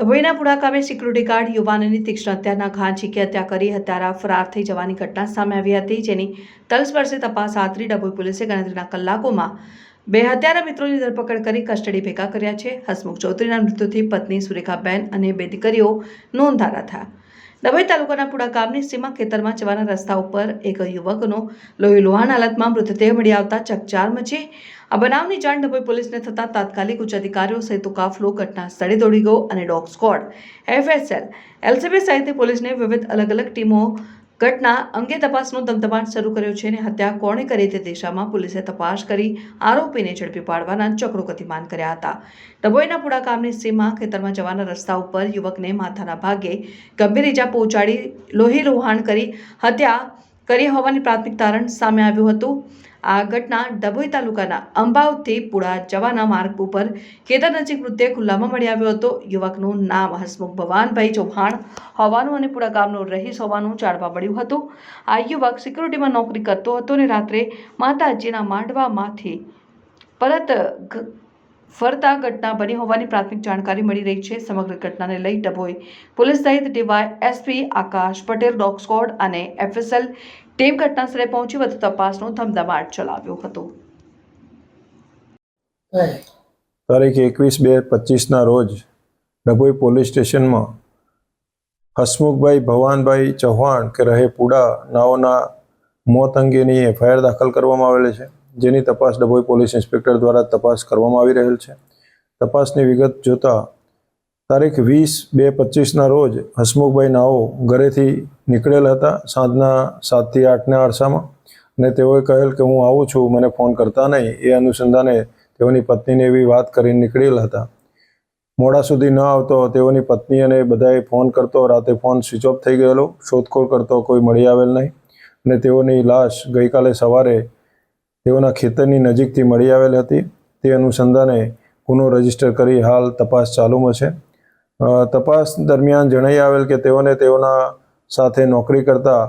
ડભોઈના પુડા ગામે security guard યુવાનની તીક્ષ્ણ હત્યાના ઘા ઝીકી હત્યા કરી, હત્યારા ફરાર થઈ જવાની ઘટના સામે આવી હતી, જેની તલસ્પર્શી તપાસ આત્રી ડભોઈ પોલીસે ગણતરીના કલાકોમાં બે હત્યારા મિત્રોની ધરપકડ કરી કસ્ટડી ભેગા કર્યા છે. હસમુખ ચૌધરીના મૃત્યુથી પત્ની સુરેખાબેન અને બે દીકરીઓ નોંધારા થયા. ડભોઈ તાલુકાના પુડા ગામની સીમા ખેતરમાં જવાના રસ્તા ઉપર એક યુવકનો લોહી લોહાણ હાલતમાં મૃતદેહ મળી આવતા ચકચાર મચી. આ બનાવની જાણ ડભોઈ પોલીસને થતાં તાત્કાલિક ઉચ્ચ અધિકારીઓ સહિત કાફલો ઘટના સ્થળે દોડી ગયો અને ડોગ સ્કોડ, એફએસએલ, એલસીબી સહિતની પોલીસને વિવિધ અલગ અલગ ટીમો ઘટના અંગે તપાસનો ધમધમાટ શરૂ કર્યો છે અને હત્યા કોણે કરી તે દિશામાં પોલીસે તપાસ કરી આરોપીને ઝડપી પાડવાના ચક્રો ગતિમાન કર્યા હતા. ડભોઈના પુડા ગામની સીમા ખેતરમાં જવાના રસ્તા ઉપર યુવકને માથાના ભાગે ગંભીર ઇજા પહોંચાડી લોહી રોહાણ કરી હત્યા કરી હોવાની પ્રાથમિક તારણ સામે આવ્યું હતું. આ ઘટના ડભોઈ તાલુકાના અંબાવથી પુડા જવાના માર્ગ ઉપર કેદાર નજીક મૃતદેહ ખુલ્લામાં મળી આવ્યો હતો. યુવકનું નામ હસમુખ ભવાનભાઈ ચૌહાણ હોવાનું અને પુડા ગામનો રહીશ હોવાનું જાણવા મળ્યું હતું. આ યુવક સિક્યુરિટીમાં નોકરી કરતો હતો અને રાત્રે માતાજીના માંડવામાંથી પરત ફરતા ઘટના બની હોવાની પ્રાથમિક જાણકારી મળી રહી છે. સમગ્ર ઘટનાને લઈ ડભોઈ પોલીસ સહિત DY SP Akash Patel, dog squad અને એફએસએલ ટીમ ઘટનાસ્થળે પહોંચી વધુ તપાસનો ધમધમાટ ચલાવ્યો હતો. તારીખ એકવીસ બે પચીસના રોજ ડભોઈ પોલીસ સ્ટેશનમાં હસમુખભાઈ, ભવાનભાઈ ચૌહાણ કે રહે પુડા નાઓના મોત અંગેની એફઆઈઆર દાખલ કરવામાં આવેલી છે. જેની તપાસ ડભોઈ પોલીસ ઇન્સ્પેક્ટર દ્વારા તપાસ કરવામાં આવી રહેલ છે. તપાસની વિગત જોતા તારીખ વીસ બે પચીસના રોજ હસમુખભાઈ નાઓ ઘરેથી નીકળેલ હતા સાંજના સાતથી આઠના અરસામાં અને તેઓએ કહેલ કે હું આવું છું, મને ફોન કરતા નહીં. એ અનુસંધાને તેઓની પત્નીને એવી વાત કરીને નીકળેલ હતા. મોડા સુધી ન આવતો તેઓની પત્ની અને બધાએ ફોન કરતો, રાતે ફોન સ્વિચ ઓફ થઈ ગયેલો, શોધખોળ કરતો કોઈ મળી આવેલ નહીં અને તેઓની લાશ ગઈકાલે સવારે તેઓના ખેતરની નજીકથી મળી આવેલ હતી. તે અનુસંધાને ગુનો રજિસ્ટર કરી હાલ તપાસ ચાલુમાં છે. તપાસ દરમિયાન જણાઈ આવેલ કે તેઓને તેઓના સાથે નોકરી કરતા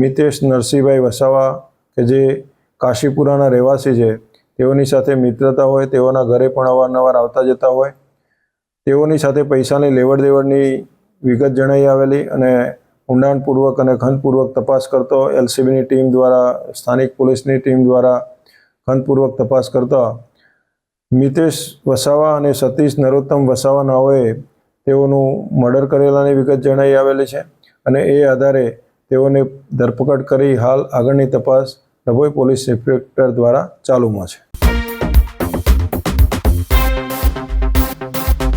મિતેશ નરસિંહભાઈ વસાવા કે જે કાશીપુરાના રહેવાસી છે, તેઓની સાથે મિત્રતા હોય, તેઓના ઘરે પણ અવારનવાર આવતા જતા હોય. તેઓની સાથે પૈસાની લેવડ દેવડની વિગત જણાઈ આવેલી અને ઊંડાણપૂર્વક અને ખંતપૂર્વક તપાસ કરતો એલસીબીની ટીમ દ્વારા, સ્થાનિક પોલીસની ટીમ દ્વારા ખંતપૂર્વક તપાસ કરતા મિતેશ વસાવા અને સતીશ નરોત્તમ વસાવા નાઓએ તેઓનું મર્ડર કરેલાની વિગત જણાઈ આવેલી છે અને એ આધારે તેઓને ધરપકડ કરી હાલ આગળની તપાસ ડભોઈ પોલીસ ઇન્સ્પેક્ટર દ્વારા ચાલુમાં છે.